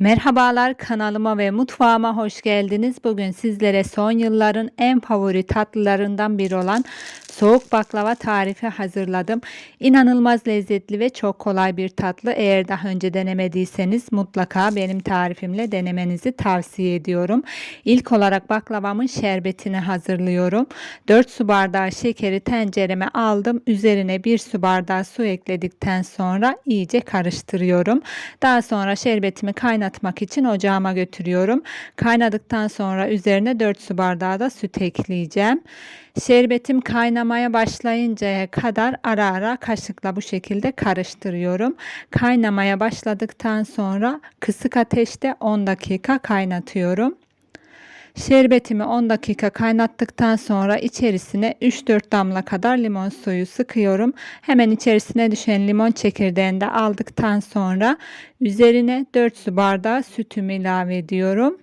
Merhabalar kanalıma ve mutfağıma hoş geldiniz. Bugün sizlere son yılların en favori tatlılarından biri olan soğuk baklava tarifi hazırladım. İnanılmaz lezzetli ve çok kolay bir tatlı. Eğer daha önce denemediyseniz mutlaka benim tarifimle denemenizi tavsiye ediyorum. İlk olarak baklavamın şerbetini hazırlıyorum. 4 su bardağı şekeri tencereme aldım. Üzerine 1 su bardağı su ekledikten sonra iyice karıştırıyorum. Daha sonra şerbetimi kaynatmak için ocağıma götürüyorum. Kaynadıktan sonra üzerine 4 su bardağı da süt ekleyeceğim. Şerbetim kaynamaya başlayıncaya kadar ara ara kaşıkla bu şekilde karıştırıyorum. Kaynamaya başladıktan sonra kısık ateşte 10 dakika kaynatıyorum. Şerbetimi 10 dakika kaynattıktan sonra içerisine 3-4 damla kadar limon suyu sıkıyorum. Hemen içerisine düşen limon çekirdeğini de aldıktan sonra üzerine 4 su bardağı sütümü ilave ediyorum.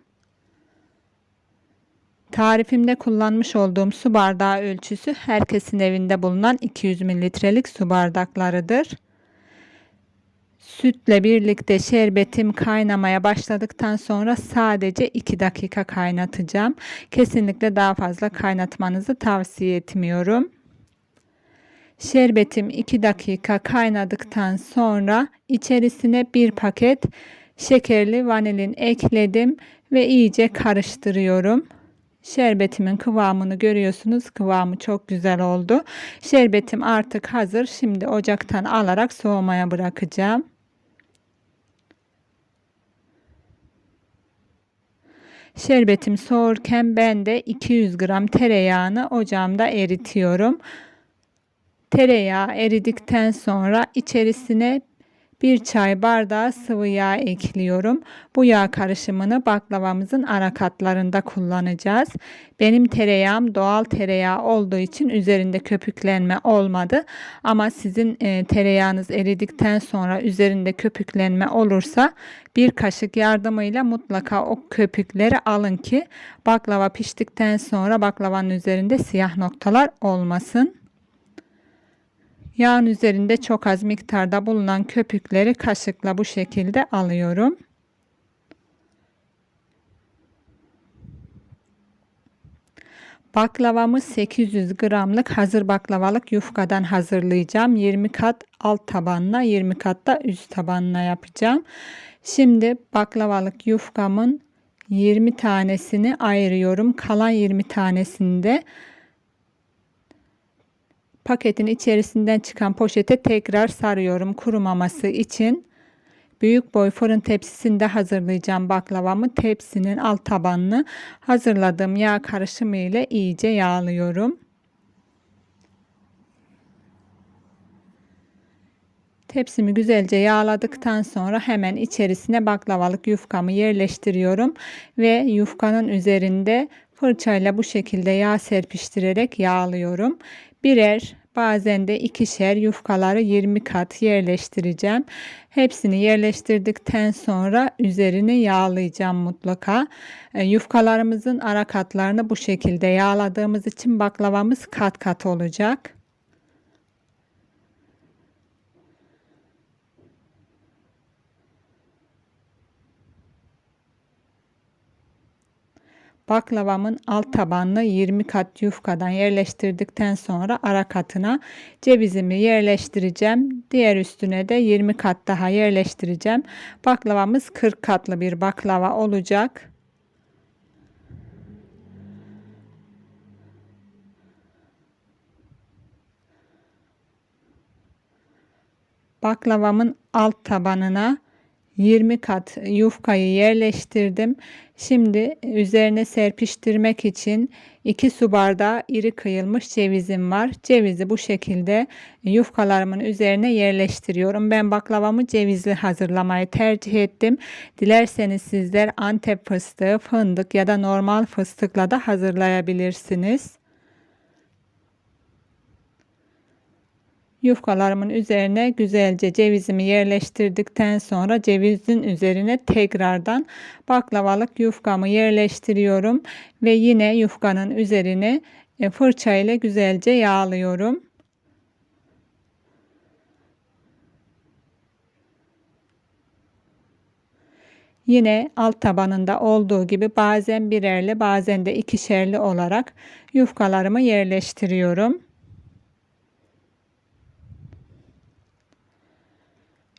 Tarifimde kullanmış olduğum su bardağı ölçüsü herkesin evinde bulunan 200 mililitrelik su bardaklarıdır. Sütle birlikte şerbetim kaynamaya başladıktan sonra sadece 2 dakika kaynatacağım. Kesinlikle daha fazla kaynatmanızı tavsiye etmiyorum. Şerbetim 2 dakika kaynadıktan sonra içerisine bir paket şekerli vanilin ekledim ve iyice karıştırıyorum. Şerbetimin kıvamını görüyorsunuz. Kıvamı çok güzel oldu. Şerbetim artık hazır. Şimdi ocaktan alarak soğumaya bırakacağım. Şerbetim soğurken ben de 200 gram tereyağını ocağımda eritiyorum. Tereyağı eridikten sonra içerisine bir çay bardağı sıvı yağ ekliyorum. Bu yağ karışımını baklavamızın ara katlarında kullanacağız. Benim tereyağım doğal tereyağı olduğu için üzerinde köpüklenme olmadı. Ama sizin e, tereyağınız eridikten sonra üzerinde köpüklenme olursa bir kaşık yardımıyla mutlaka o köpükleri alın ki baklava piştikten sonra baklavanın üzerinde siyah noktalar olmasın. Yağın üzerinde çok az miktarda bulunan köpükleri kaşıkla bu şekilde alıyorum. Baklavamı 800 gramlık hazır baklavalık yufkadan hazırlayacağım. 20 kat alt tabanla 20 kat da üst tabanına yapacağım. Şimdi baklavalık yufkamın 20 tanesini ayırıyorum. Kalan 20 tanesini de paketin içerisinden çıkan poşete tekrar sarıyorum kurumaması için. Büyük boy fırın tepsisinde hazırlayacağım baklavamı. Tepsinin alt tabanını hazırladığım yağ karışımı ile iyice yağlıyorum. Tepsimi güzelce yağladıktan sonra hemen içerisine baklavalık yufkamı yerleştiriyorum ve yufkanın üzerinde fırçayla bu şekilde yağ serpiştirerek yağlıyorum. Birer bazen de ikişer yufkaları 20 kat yerleştireceğim. Hepsini yerleştirdikten sonra üzerini yağlayacağım mutlaka. E, yufkalarımızın ara katlarını bu şekilde yağladığımız için baklavamız kat kat olacak. Baklavamın alt tabanını 20 kat yufkadan yerleştirdikten sonra ara katına cevizimi yerleştireceğim. Diğer üstüne de 20 kat daha yerleştireceğim. Baklavamız 40 katlı bir baklava olacak. Baklavamın alt tabanına 20 kat yufkayı yerleştirdim. Şimdi üzerine serpiştirmek için 2 su bardağı iri kıyılmış cevizim var. Cevizi bu şekilde yufkalarımın üzerine yerleştiriyorum. Ben baklavamı cevizli hazırlamayı tercih ettim. Dilerseniz sizler Antep fıstığı, fındık ya da normal fıstıkla da hazırlayabilirsiniz. Yufkalarımın üzerine güzelce cevizimi yerleştirdikten sonra cevizin üzerine tekrardan baklavalık yufkamı yerleştiriyorum ve yine yufkanın üzerine e, fırça ile güzelce yağlıyorum. Yine alt tabanında olduğu gibi bazen birerli bazen de ikişerli olarak yufkalarımı yerleştiriyorum.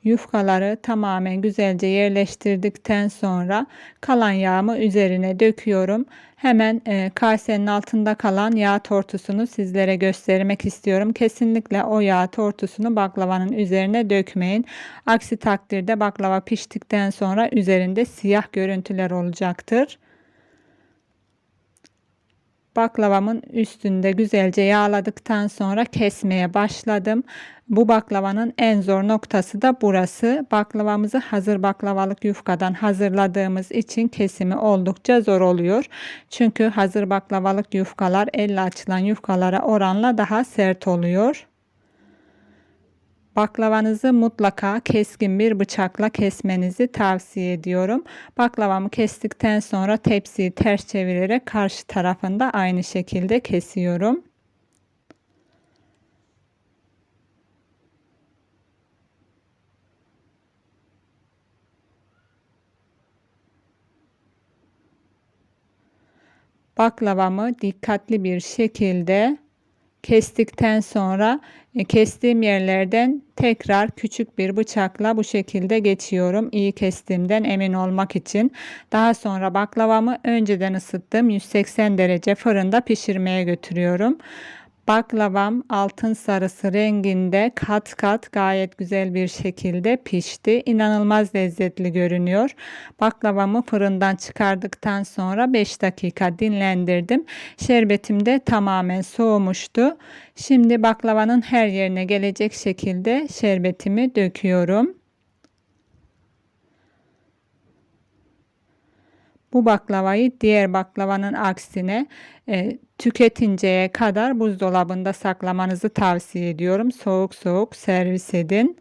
Yufkaları tamamen güzelce yerleştirdikten sonra kalan yağımı üzerine döküyorum. Hemen e, kasenin altında kalan yağ tortusunu sizlere göstermek istiyorum. Kesinlikle o yağ tortusunu baklavanın üzerine dökmeyin. Aksi takdirde baklava piştikten sonra üzerinde siyah görüntüler olacaktır. Baklavamın üstünde güzelce yağladıktan sonra kesmeye başladım. Bu baklavanın en zor noktası da burası. Baklavamızı hazır baklavalık yufkadan hazırladığımız için kesimi oldukça zor oluyor. Çünkü hazır baklavalık yufkalar elle açılan yufkalara oranla daha sert oluyor. Baklavanızı mutlaka keskin bir bıçakla kesmenizi tavsiye ediyorum. Baklavamı kestikten sonra tepsiyi ters çevirerek karşı tarafında aynı şekilde kesiyorum. Baklavamı dikkatli bir şekilde kestikten sonra e, kestiğim yerlerden tekrar küçük bir bıçakla bu şekilde geçiyorum. İyi kestiğimden emin olmak için. Daha sonra baklavamı önceden ısıttığım 180 derece fırında pişirmeye götürüyorum. Baklavam altın sarısı renginde kat kat gayet güzel bir şekilde pişti. İnanılmaz lezzetli görünüyor. Baklavamı fırından çıkardıktan sonra 5 dakika dinlendirdim. Şerbetim de tamamen soğumuştu. Şimdi baklavanın her yerine gelecek şekilde şerbetimi döküyorum. Bu baklavayı diğer baklavanın aksine e, tüketinceye kadar buzdolabında saklamanızı tavsiye ediyorum. Soğuk soğuk servis edin.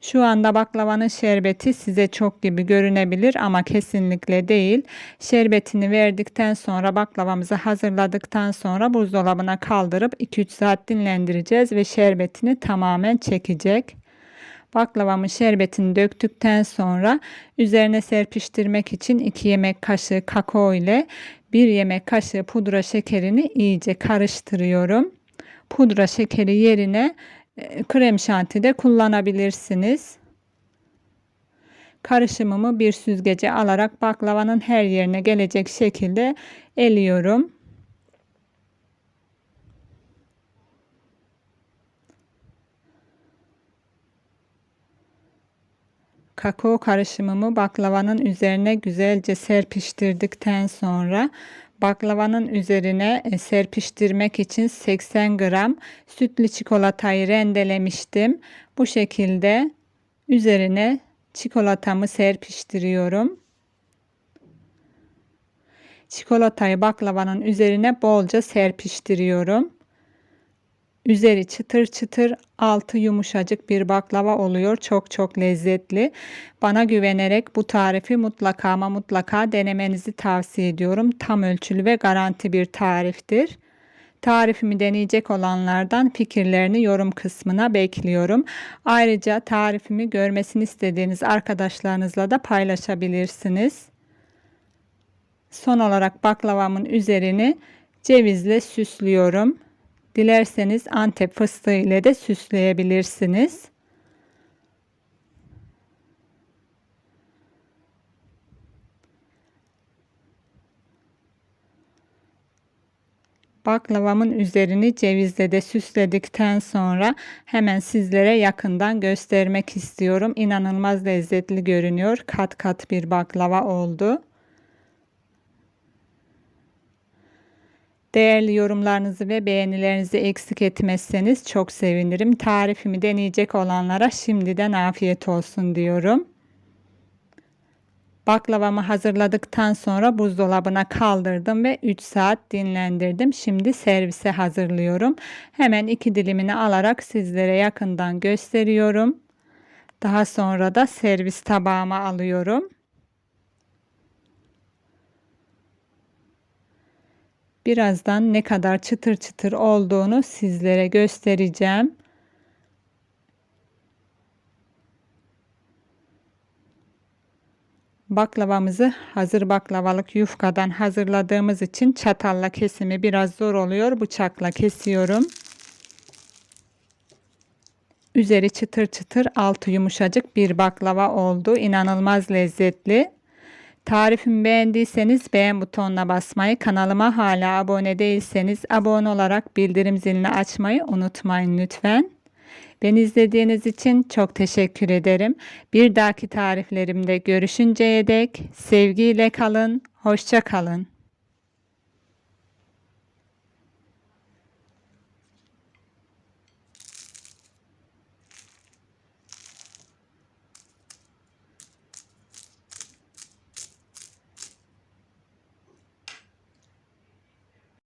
Şu anda baklavanın şerbeti size çok gibi görünebilir ama kesinlikle değil. Şerbetini verdikten sonra baklavamızı hazırladıktan sonra buzdolabına kaldırıp 2-3 saat dinlendireceğiz ve şerbetini tamamen çekecek. Baklavamın şerbetini döktükten sonra üzerine serpiştirmek için 2 yemek kaşığı kakao ile 1 yemek kaşığı pudra şekerini iyice karıştırıyorum. Pudra şekeri yerine e, krem şanti de kullanabilirsiniz. Karışımımı bir süzgece alarak baklavanın her yerine gelecek şekilde eliyorum. Kakao karışımımı baklavanın üzerine güzelce serpiştirdikten sonra baklavanın üzerine e, serpiştirmek için 80 gram sütlü çikolatayı rendelemiştim. Bu şekilde üzerine çikolatamı serpiştiriyorum. Çikolatayı baklavanın üzerine bolca serpiştiriyorum. Üzeri çıtır çıtır, altı yumuşacık bir baklava oluyor. Çok çok lezzetli. Bana güvenerek bu tarifi mutlaka ama mutlaka denemenizi tavsiye ediyorum. Tam ölçülü ve garanti bir tariftir. Tarifimi deneyecek olanlardan fikirlerini yorum kısmına bekliyorum. Ayrıca tarifimi görmesini istediğiniz arkadaşlarınızla da paylaşabilirsiniz. Son olarak baklavamın üzerini cevizle süslüyorum. Dilerseniz Antep fıstığı ile de süsleyebilirsiniz. Baklavamın üzerini cevizle de süsledikten sonra hemen sizlere yakından göstermek istiyorum. İnanılmaz lezzetli görünüyor. Kat kat bir baklava oldu. Değerli yorumlarınızı ve beğenilerinizi eksik etmezseniz çok sevinirim. Tarifimi deneyecek olanlara şimdiden afiyet olsun diyorum. Baklavamı hazırladıktan sonra buzdolabına kaldırdım ve 3 saat dinlendirdim. Şimdi servise hazırlıyorum. Hemen iki dilimini alarak sizlere yakından gösteriyorum. Daha sonra da servis tabağıma alıyorum. Birazdan ne kadar çıtır çıtır olduğunu sizlere göstereceğim. Baklavamızı hazır baklavalık yufkadan hazırladığımız için çatalla kesimi biraz zor oluyor. Bıçakla kesiyorum. Üzeri çıtır çıtır, altı yumuşacık bir baklava oldu. İnanılmaz lezzetli. Tarifimi beğendiyseniz beğen butonuna basmayı, kanalıma hala abone değilseniz abone olarak bildirim zilini açmayı unutmayın lütfen. Beni izlediğiniz için çok teşekkür ederim. Bir dahaki tariflerimde görüşünceye dek sevgiyle kalın, hoşça kalın.